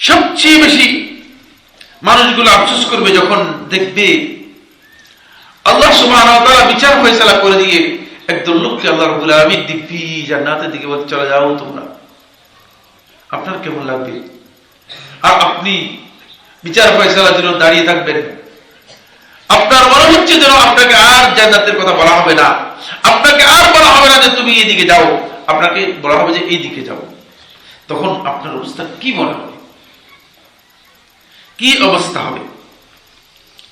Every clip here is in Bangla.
সবচেয়ে বেশি মানুষগুলো আফসোস করবে যখন দেখবে আল্লাহ তাআলা বিচার ফয়সালা করে দিয়ে একদল লোককে আল্লাহ রাব্বুল আলামিন দিব্যি জান্নাতের দিকে বলে চলে, যাও তোমরা। আপনার কেমন লাগবে? আর আপনি বিচার ফয়সালার জন্য দাঁড়িয়ে থাকবেন। আপনার মনে হচ্ছে যেন আপনাকে আর জান্নাতের কথা বলা হবে না। আপনাকে আর বলা হবে না যে তুমি এইদিকে যাও। আপনাকে বলা হবে যে এইদিকে যাও। তখন আপনার অবস্থা কি মনে হবে কি অবস্থা হবে?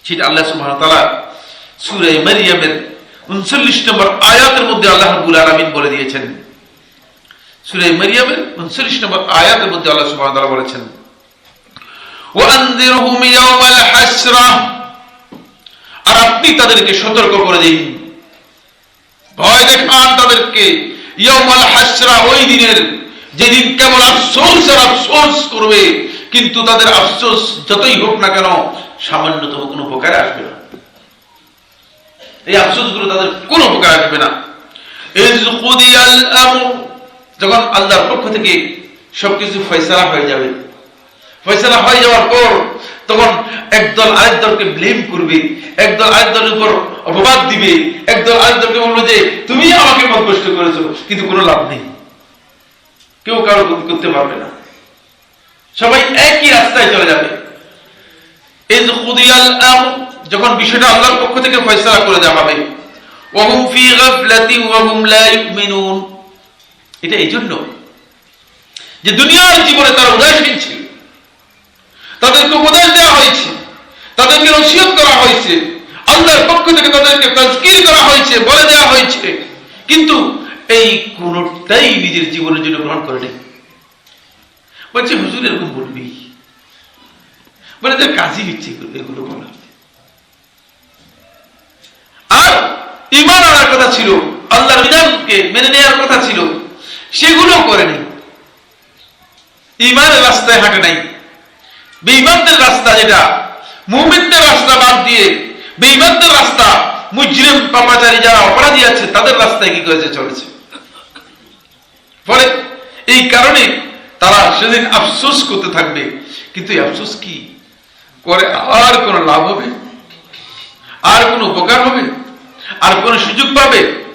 সেটা আল্লাহ তাআলা সূরা মারইয়ামের 39 নম্বর আয়াতের মধ্যে আল্লাহ রাব্বুল আলামিন বলে দিয়েছেন। সূরা মারইয়ামের 39 নম্বর আয়াতের মধ্যে আল্লাহ সুবহানাহু ওয়া তাআলা বলেছেন আর আপনি তাদেরকে সতর্ক করে দিন। ভয় দেখান তাদেরকে ইয়াউমাল হাসরা ওই দিনের যেদিন কেবল আফসোস আর আফসোস করবে কিন্তু তাদের আফসোস যতই হোক না কেন সামান্যতম কোনো উপকারে আসবে না। এই আফসোসগুলো তাদের কোনো উপকার আসবে না। যখন আল্লাহর পক্ষ থেকে সবকিছু ফয়সালা হয়ে যাবে, ফয়সালা হয়ে যাওয়ার পর তখন একদল আরেক দলকে ব্লেম করবে, একদল আরেক দলের উপর অপবাদ দিবে, একদল আরেক দলকে বলবে যে তুমি আমাকে পথভ্রষ্ট করেছ। কিন্তু কোনো লাভ নেই। কেউ কারও করতে পারবে না। সবাই একই রাস্তায় চলে যাবে। এই যে আমর, যখন বিষয়টা আল্লাহর পক্ষ থেকে ফয়সালা করে দেওয়া হবে ওয়াহুম ফি গাফলাতি ওয়াহুম লা এটা এই জন্য যে দুনিয়ার জীবনে তারা উদাসীন ছিল। তাদেরকে উপদেশ দেওয়া হয়েছে তাদেরকে নসিহত করা হয়েছে আল্লাহর পক্ষ থেকে তাদেরকে তাজকির করা হয়েছে বলে দেওয়া হয়েছে। কিন্তু এই কোনটাই নিজের জীবনের জন্য গ্রহণ করেনি। বলছে, হুজুর, এরকম বলবি? বলে তার কাজই করবে এগুলো বলা আর ইমান আনার কথা ছিল, আল্লাহর বিধানকে মেনে নেওয়ার কথা ছিল সেগুলো করেনি ইমানের রাস্তায় হাঁটে নাই। বেঈমানদের রাস্তা যেটা, মুমিনদের রাস্তা বাদ দিয়ে বেঈমানদের রাস্তা, মুজরিম, পাপাচারী যারা অপরাধী আছে, তাদের রাস্তায় কি করেছে, চলেছে। ফলে এই কারণে তারা সেদিন আফসোস করতে থাকবে। কিন্তু এই আফসোস কি? করে আর কোন লাভ হবে? আর কোনো উপকার হবে? আর কোনো সুযোগ পাবে?